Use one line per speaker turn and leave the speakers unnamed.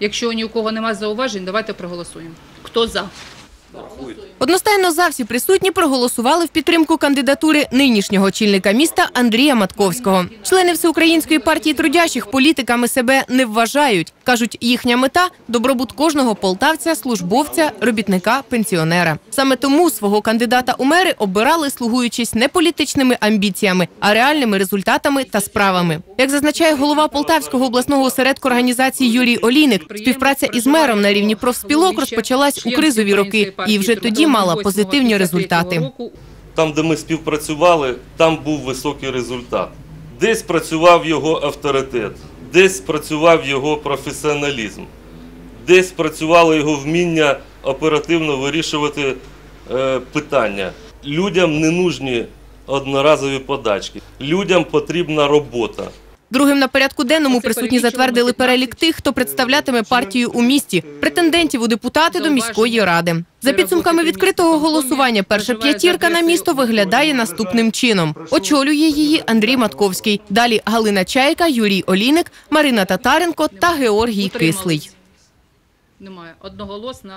Якщо ні у кого немає зауважень, давайте проголосуємо. Хто за?
Одностайно за всі присутні проголосували в підтримку кандидатури нинішнього очільника міста Андрія Матковського. Члени Всеукраїнської партії трудящих політиками себе не вважають. Кажуть, їхня мета добробут кожного полтавця, службовця, робітника, пенсіонера. Саме тому свого кандидата у мери обирали, слугуючись не політичними амбіціями, а реальними результатами та справами. Як зазначає голова Полтавського обласного осередку організації Юрій Олійник, співпраця із мером на рівні профспілок розпочалась у кризові роки і вже тоді мала позитивні результати.
Там, де ми співпрацювали, там був високий результат. Десь працював його авторитет, десь працював його професіоналізм, десь працювало його вміння оперативно вирішувати е, питання. Людям не нужні одноразові подачки, людям потрібна робота.
Другим на порядку денному присутні затвердили перелік тих, хто представлятиме партію у місті, претендентів у депутати до міської ради. За підсумками відкритого голосування, перша п'ятірка на місто виглядає наступним чином. Очолює її Андрій Матковський. Далі Галина Чайка, Юрій Олійник, Марина Татаренко та Георгій Кислий.
Немає. Одноголосно.